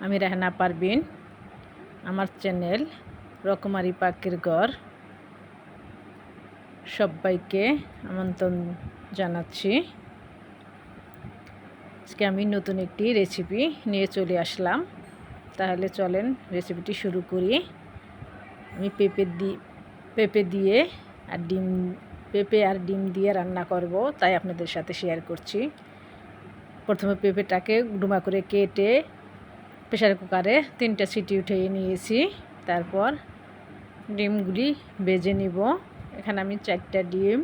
আমি রেহানা পারবিন আমার চ্যানেল রকমারি পাকের ঘর। সবাইকে আমন্ত্রণ জানাচ্ছি। আজকে আমি নতুন একটি রেসিপি নিয়ে চলে আসলাম। তাহলে চলেন রেসিপিটি শুরু করি। আমি পেঁপে দি, পেঁপে দিয়ে আর ডিম, পেঁপে আর ডিম দিয়ে রান্না করব, তাই আপনাদের সাথে শেয়ার করছি। প্রথমে পেঁপেটাকে ডুমা করে কেটে প্রেশার কুকারে তিনটা সিটি উঠিয়ে নিয়েছি। তারপর ডিমগুলি বেজে নিব। এখানে আমি চারটা ডিম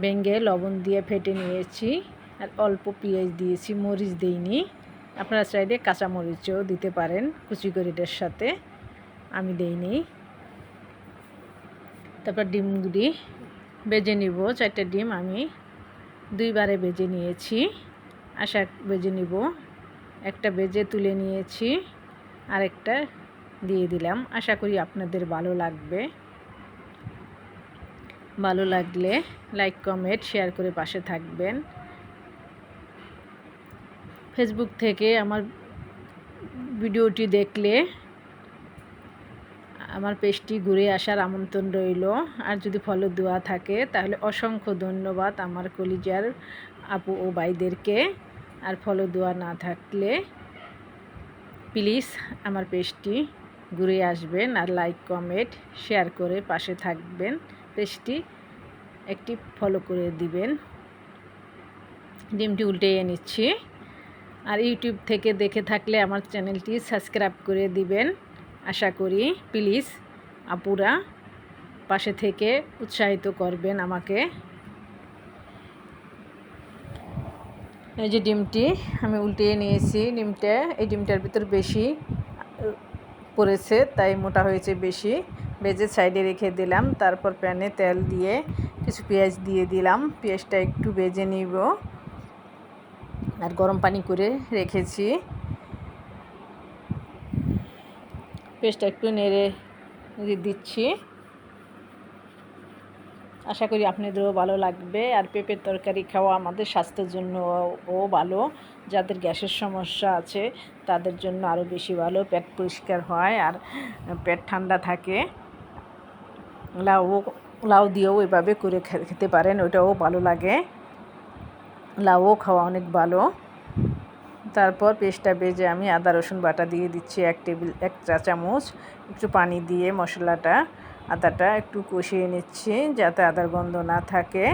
ভেঙে লবণ দিয়ে ফেটে নিয়েছি আর অল্প পেঁয়াজ দিয়েছি, মরিচ দিইনি। আপনারা চাইলে কাঁচা মরিচও দিতে পারেন, কুচি করিটার সাথে আমি দেইনি। তারপর ডিমগুলি বেজে নিব। চারটে ডিম আমি দুইবারে বেজে নিয়েছি। আশা বেজে নিব। একটা বেজে তুলে নিয়েছি, আরেকটা দিয়ে দিলাম। আশা করি আপনাদের ভালো লাগবে। ভালো লাগলে লাইক, কমেন্ট, শেয়ার করে পাশে থাকবেন। ফেসবুক থেকে আমার ভিডিওটি দেখলে আমার পেজটি ঘুরে আসার আমন্ত্রণ রইল। আর যদি ফলো দেওয়া থাকে, তাহলে অসংখ্য ধন্যবাদ আমার কলিজার আপু ও ভাইদেরকে। আর ফলো দেওয়া না থাকলে প্লিজ আমার পেজটি ঘুরে আসবেন আর লাইক, কমেন্ট, শেয়ার করে পাশে থাকবেন। পেজটি একটি ফলো করে দিবেন। ডিমটি উল্টিয়ে নিচ্ছি। আর ইউটিউব থেকে দেখে থাকলে আমার চ্যানেলটি সাবস্ক্রাইব করে দিবেন। আশা করি প্লিজ আপুরা পাশে থেকে উৎসাহিত করবেন আমাকে। এই যে ডিমটি আমি উল্টিয়ে নিয়েছি, ডিমটা এই ডিমটার ভিতর বেশি পড়েছে, তাই মোটা হয়েছে বেশি। ভেজে সাইডে রেখে দিলাম, তারপর প্যানে তেল দিয়ে কিছু পেঁয়াজ দিয়ে দিলাম। পেঁয়াজটা একটু ভেজে নিব। আর গরম পানি করে রেখেছি। পেঁয়াজটা একটু নেড়ে দিচ্ছি। আশা করি আপনাদেরও ভালো লাগবে। আর পেঁপের তরকারি খাওয়া আমাদের স্বাস্থ্যের জন্য ও ভালো। যাদের গ্যাসের সমস্যা আছে, তাদের জন্য আরও বেশি ভালো। পেট পরিষ্কার হয় আর পেট ঠান্ডা থাকে। লাউ লাউ দিয়েও এভাবে করে খেতে পারেন ওটাও ভালো লাগে। লাউও খাওয়া অনেক ভালো। তারপর পেস্টটা বেজে আমি আদা রসুন বাটা দিয়ে দিচ্ছি এক টেবিল, এক চা চামচ একটু পানি দিয়ে মশলাটা আদাটা একটু কষিয়ে নিচ্ছি যাতে আদার গন্ধ না থাকে,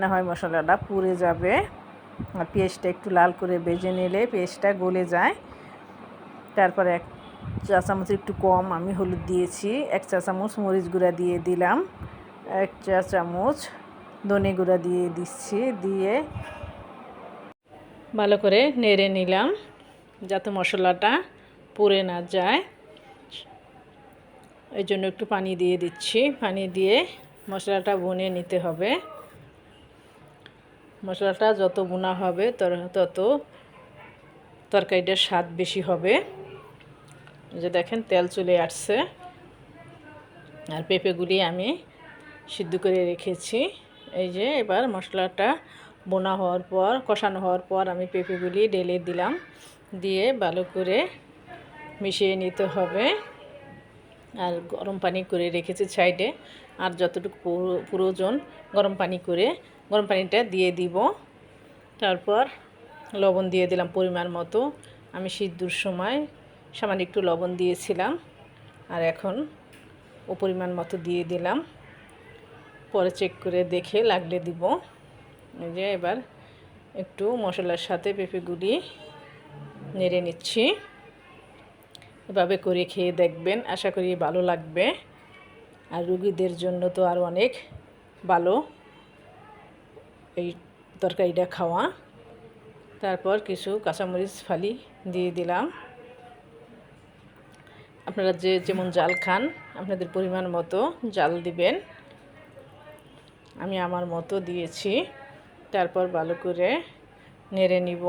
না হয় মশলাটা পুড়ে যাবে। আর পেঁয়াজটা একটু লাল করে বেজে নিলে পেঁয়াজটা গলে যায়। তারপর এক চা চামচ একটু কম আমি হলুদ দিয়েছি, এক চা চামচ মরিচ গুঁড়া দিয়ে দিলাম, এক চা চামচ ধনে গুঁড়া দিয়ে দিচ্ছি, দিয়ে ভালো করে নেড়ে নিলাম যাতে মশলাটা পুড়ে না যায়। এই জন্য একটু পানি দিয়ে দিচ্ছি। পানি দিয়ে মশলাটা বুনে নিতে হবে। মশলাটা যত বোনা হবে তত তরকারিটার স্বাদ বেশি হবে। যে দেখেন, তেল চলে আসছে। আর পেঁপেগুলি আমি সিদ্ধ করে রেখেছি। এই যে এবার মশলাটা বোনা হওয়ার পর, কষানো হওয়ার পর আমি পেঁপেগুলি ঢেলে দিলাম। দিয়ে ভালো করে মিশিয়ে নিতে হবে। আর গরম পানি করে রেখেছি সাইডে। আর যতটুকু প্রয়োজন গরম পানি করে, গরম পানিটা দিয়ে দিব। তারপর লবণ দিয়ে দিলাম পরিমাণ মতো। আমি সিদ্ধুর সময় সামান্য একটু লবণ দিয়েছিলাম। আর এখন ও পরিমাণ মতো দিয়ে দিলাম। পরে চেক করে দেখে লাগলে দিব। এই যে এবার একটু মশলার সাথে পেঁপেগুলি নেড়ে নিচ্ছি। এভাবে করে খেয়ে দেখবেন। আশা করি ভালো লাগবে। আর রুগীদের জন্য তো আর অনেক ভালো এই তরকারিটা খাওয়া। তারপর কিছু কাঁচামরিচ ফালি দিয়ে দিলাম। আপনারা যে যেমন জাল খান, আপনাদের পরিমাণ মতো জাল দিবেন। আমি আমার মতো দিয়েছি। তারপর ভালো করে নেড়ে নিব।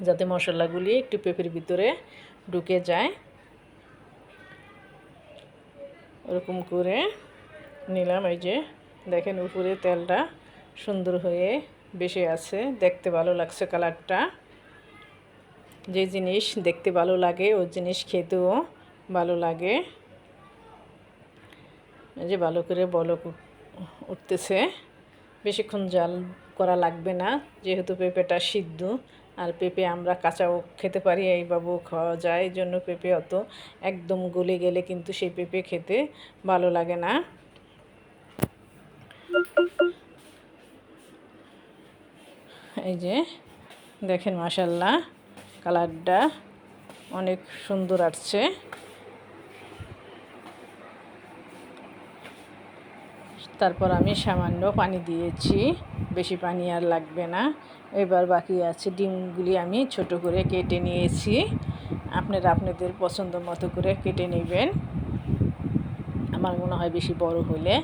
যাতে মশলাগুলি একটু পেঁপের ভিতরে ঢুকে যায়। ওরকম করে নিলাম। এই যে দেখেন উপরে তেলটা সুন্দর হয়ে বেশি আছে। দেখতে ভালো লাগছে কালারটা। যে জিনিস দেখতে ভালো লাগে, ওই জিনিস খেতেও ভালো লাগে। এই যে ভালো করে বলক উঠ- উঠতেছে। বেশিক্ষণ জাল করা লাগবে না, যেহেতু পেঁপেটা সিদ্ধ। আর পেঁপে আমরা কাঁচাও খেতে পারি, এই বাবু খাওয়া যায়, এই জন্য পেঁপে অত একদম গলে গেলে কিন্তু সেই পেঁপে খেতে ভালো লাগে না। এই যে দেখেন মাসাল্লাহ কালারটা অনেক সুন্দর আসছে। তারপর আমি সামান্য পানি দিয়েছি। বেশি পানি আর লাগবে না। এবার বাকি আছে ডিমগুলি আমি ছোট করে কেটে নিয়েছি। আপনারা আপনাদের পছন্দ মতো করে কেটে নেবেন। আমার মনে হয় বেশি বড় হলে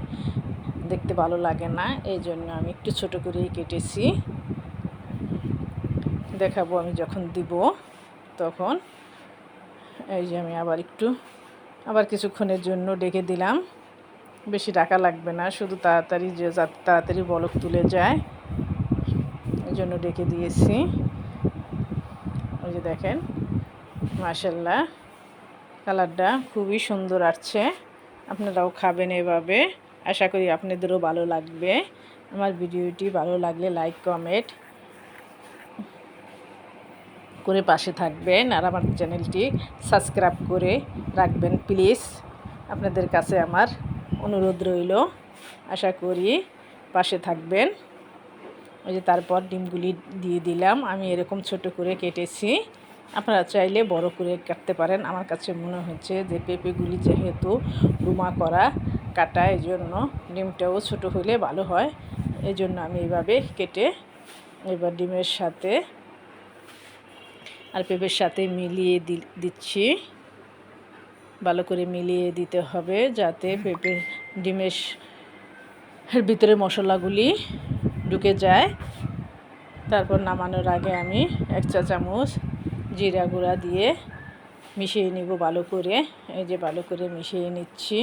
দেখতে ভালো লাগে না। এই জন্য আমি একটু ছোট করেই কেটেছি। দেখাবো আমি যখন দিব তখন। এই যে আমি আবার একটু, আবার কিছুক্ষণের জন্য ডেকে দিলাম। বেশি ডাকা লাগবে না, শুধু তাড়াতাড়ি যে যাতে তাড়াতাড়ি বলক তুলে যায়। এই জন্য ডেকে দিয়েছি। ওই যে দেখেন মাসাল্লাহ কালারটা খুবই সুন্দর আসছে। আপনারাও খাবেন এভাবে। আশা করি আপনাদেরও ভালো লাগবে। আমার ভিডিওটি ভালো লাগলে লাইক, কমেন্ট করে পাশে থাকবেন। আর আমার চ্যানেলটি সাবস্ক্রাইব করে রাখবেন, প্লিজ। আপনাদের কাছে আমার অনুরোধ রইল। আশা করি পাশে থাকবেন। ওই যে তারপর ডিমগুলি দিয়ে দিলাম। আমি এরকম ছোট করে কেটেছি। আপনারা চাইলে বড় করে কাটতে পারেন। আমার কাছে মনে হচ্ছে যে পেঁপেগুলি যেহেতু রুমা করা কাটা এই জন্য ডিমটাও ছোট হলে ভালো হয়। এই জন্য আমি এইভাবে কেটে এবার ডিমের সাথে আর পেঁপের সাথে মিলিয়ে দিচ্ছি। ভালো করে মিলিয়ে দিতে হবে যাতে পেঁপে ডিমের ভিতরে মশলাগুলি ঢুকে যায়। তারপর নামানোর আগে আমি এক চা চামচ জিরা গুঁড়া দিয়ে মিশিয়ে নিব ভালো করে। এই যে ভালো করে মিশিয়ে নিচ্ছি।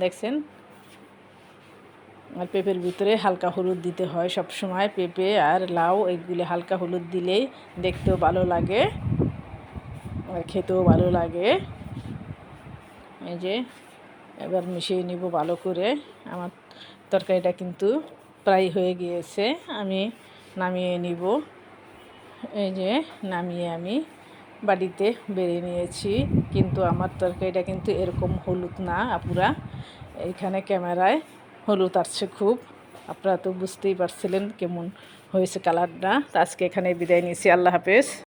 দেখছেন? আর পেঁপের ভিতরে হালকা হলুদ দিতে হয় সব সময় পেঁপে আর লাউ এগুলি হালকা হলুদ দিলেই দেখতেও ভালো লাগে আর খেতেও ভালো লাগে। এই যে, এবার মিশিয়ে নিব ভালো করে। আমার তরকারিটা কিন্তু প্রায় হয়ে গিয়েছে, আমি নামিয়ে নিব। এই যে, নামিয়ে আমি বাড়িতে বেড়ে নিয়েছি, কিন্তু আমার তরকারিটা কিন্তু এরকম হলুদ না আপুরা। এখানে ক্যামেরায় হলুদ আসছে খুব। আপনারা তো বুঝতেই পারছিলেন কেমন হয়েছে কালারটা। আজকে এখানে বিদায় নিয়েছি, আল্লাহ হাফেজ।